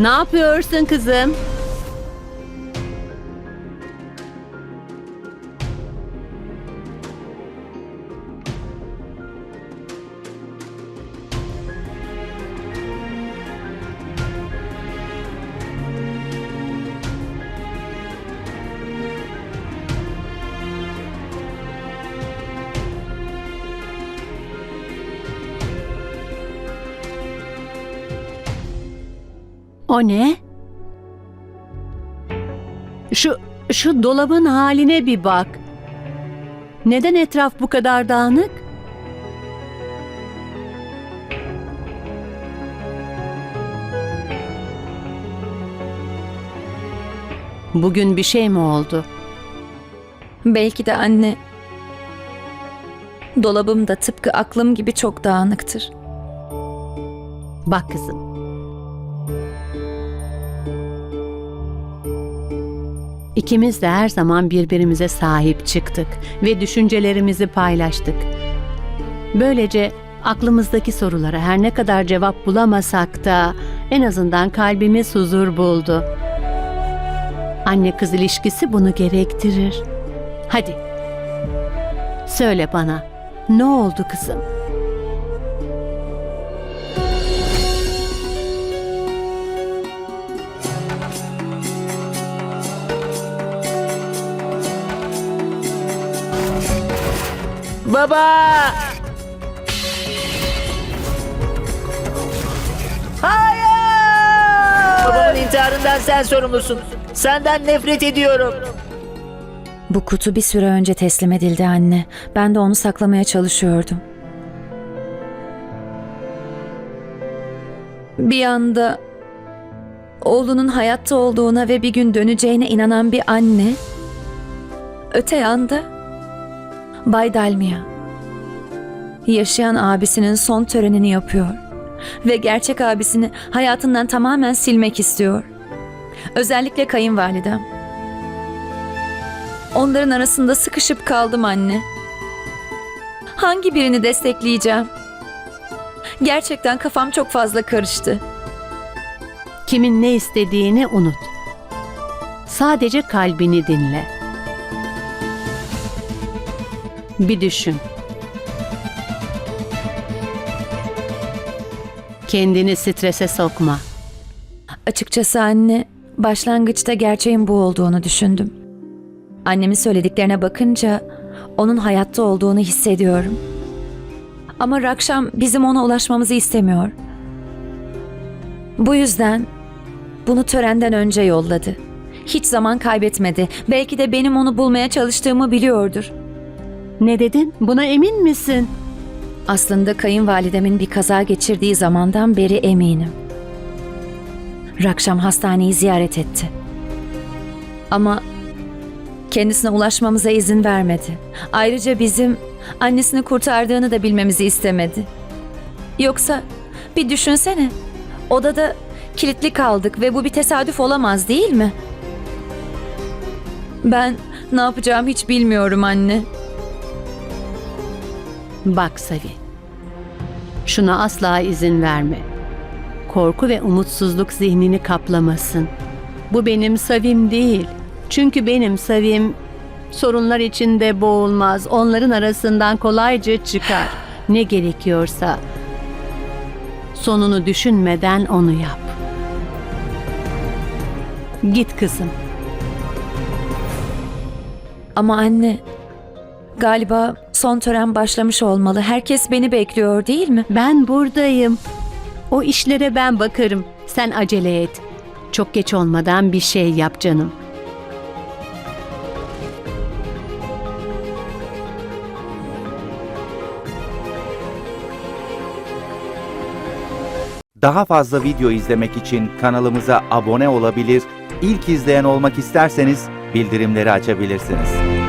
Ne yapıyorsun kızım? O ne? Şu şu dolabın haline bir bak. Neden etraf bu kadar dağınık? Bugün bir şey mi oldu? Belki de anne. Dolabım da tıpkı aklım gibi çok dağınıktır. Bak kızım. İkimiz de her zaman birbirimize sahip çıktık ve düşüncelerimizi paylaştık. Böylece aklımızdaki sorulara her ne kadar cevap bulamasak da en azından kalbimiz huzur buldu. Anne kız ilişkisi bunu gerektirir. Hadi. Söyle bana. Ne oldu kızım? Baba! Hayır! Babamın intiharından sen sorumlusun. Senden nefret ediyorum. Bu kutu bir süre önce teslim edildi anne. Ben de onu saklamaya çalışıyordum. Bir anda oğlunun hayatta olduğuna ve bir gün döneceğine inanan bir anne. Öte yanda Bay Dalmia. Yaşayan abisinin son törenini yapıyor. Ve gerçek abisini hayatından tamamen silmek istiyor. Özellikle kayınvalidem. Onların arasında sıkışıp kaldım anne. Hangi birini destekleyeceğim? Gerçekten kafam çok fazla karıştı. Kimin ne istediğini unut. Sadece kalbini dinle. Bir düşün. Kendini strese sokma. Açıkçası anne, başlangıçta gerçeğin bu olduğunu düşündüm. Annemin söylediklerine bakınca onun hayatta olduğunu hissediyorum. Ama Rakşam bizim ona ulaşmamızı istemiyor. Bu yüzden bunu törenden önce yolladı. Hiç zaman kaybetmedi. Belki de benim onu bulmaya çalıştığımı biliyordur. Ne dedin? Buna emin misin? Aslında kayınvalidemin bir kaza geçirdiği zamandan beri eminim. Rakşam hastaneyi ziyaret etti. Ama kendisine ulaşmamıza izin vermedi. Ayrıca bizim annesini kurtardığını da bilmemizi istemedi. Yoksa bir düşünsene. Odada kilitli kaldık ve bu bir tesadüf olamaz değil mi? Ben ne yapacağım hiç bilmiyorum anne. Bak Savi. Şuna asla izin verme. Korku ve umutsuzluk zihnini kaplamasın. Bu benim Savim değil. Çünkü benim Savim sorunlar içinde boğulmaz. Onların arasından kolayca çıkar. Ne gerekiyorsa sonunu düşünmeden onu yap. Git kızım. Ama anne, galiba son tören başlamış olmalı. Herkes beni bekliyor değil mi? Ben buradayım. O işlere ben bakarım. Sen acele et. Çok geç olmadan bir şey yap canım. Daha fazla video izlemek için kanalımıza abone olabilir, ilk izleyen olmak isterseniz bildirimleri açabilirsiniz.